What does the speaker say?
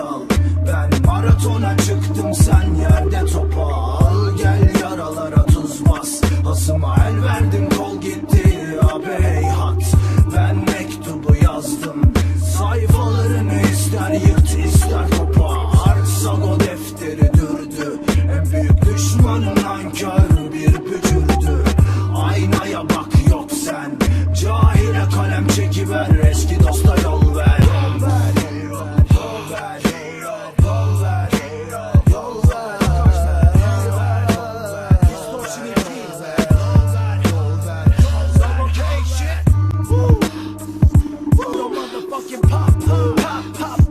sal Ben maratona çıktım sen yerde topa Al. Gel yaralara tuz bas. Hasıma el verdim kol gitti. Pop, pop, pop,